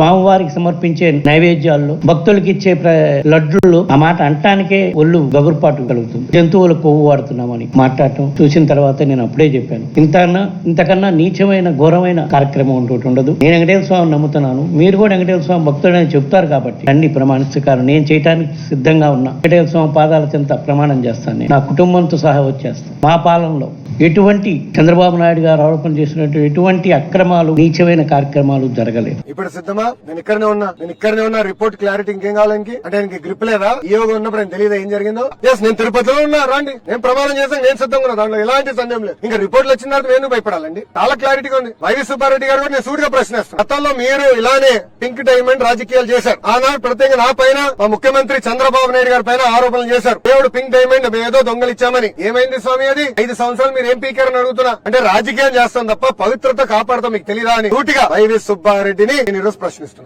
స్వామివారికి సమర్పించే నైవేద్యాల్లో భక్తులకి ఇచ్చే ప్ర- లడ్డుల్లో ఆ మాట అంటానికే ఒళ్ళు గగురుపాటు కలుగుతుంది. జంతువుల కొవ్వు వాడుతున్నామని మాట్లాడటం చూసిన తర్వాత నేను అప్పుడే చెప్పాను. ఇంతకన్నా ఇంతకన్నా నీచమైన ఘోరమైన కార్యక్రమం ఇంకోటి ఉండదు. నేను వెంకటేశ్వర స్వామిని నమ్ముతున్నాను. మీరు కూడా వెంకటేశ్వర స్వామి భక్తుడని చెప్తారు కాబట్టి అన్ని ప్రమాణించకారు నేను చేయటానికి సిద్ధంగా ఉన్నా. వెంకటేశ్వర స్వామి పాదాల చెంత ప్రమాణం చేస్తాను నా కుటుంబంతో సహా వచ్చేస్తాను. మా పాలనలో ఎటువంటి చంద్రబాబు నాయుడు గారు ఆరోపణ చేసినట్టు ఎటువంటి అక్రమాలు నీచమైన కార్యక్రమాలు జరగలేదు. ఇప్పుడు సిద్ధమా? నేను ఇక్కడనే ఉన్నా. నేను ఇక్కడనే ఉన్నా. రిపోర్ట్ క్లారిటీ ఇంకేం కావాలని అంటే ఆయనకి గ్రిప్ లేదా? ఈ యోగా ఉన్నప్పుడు ఆయన తెలియదు ఏం జరిగిందో? ఎస్ నేను తిరుపతిలో ఉన్నా. రండి. నేను ప్రమాణం చేశాను. నేను సిద్ధంగా ఉన్నా. దాంట్లో ఎలాంటి సందేహం లేదు. ఇంకా రిపోర్ట్లు వచ్చిన తర్వాత నేను భయపడాలండి. చాలా క్లారిటీగా ఉంది. వైవి సుబ్బారెడ్డి గారు కూడా నేను సూటిగా ప్రశ్నిస్తాను. గతంలో మీరు ఇలానే పింక్ డైమండ్ రాజకీయాలు చేశారు. ఆనాడు ప్రత్యేకంగా నా పైన మా ముఖ్యమంత్రి చంద్రబాబు నాయుడు గారి పైన ఆరోపణలు చేశారు. దేవుడు పింక్ డైమండ్ ఏదో దొంగలిచ్చామని. ఏమైంది స్వామి? అనేది ఐదు సంవత్సరాలు మీరు ఏం పీకారని అడుగుతున్నా. అంటే రాజకీయం చేస్తాం తప్ప పవిత్రత కాపాడతాం మీకు తెలియదా అని. సూటిగా. వైవి సుబ్బారెడ్డిని నేను ఈరోజు ప్రశ్నిస్తున్నాను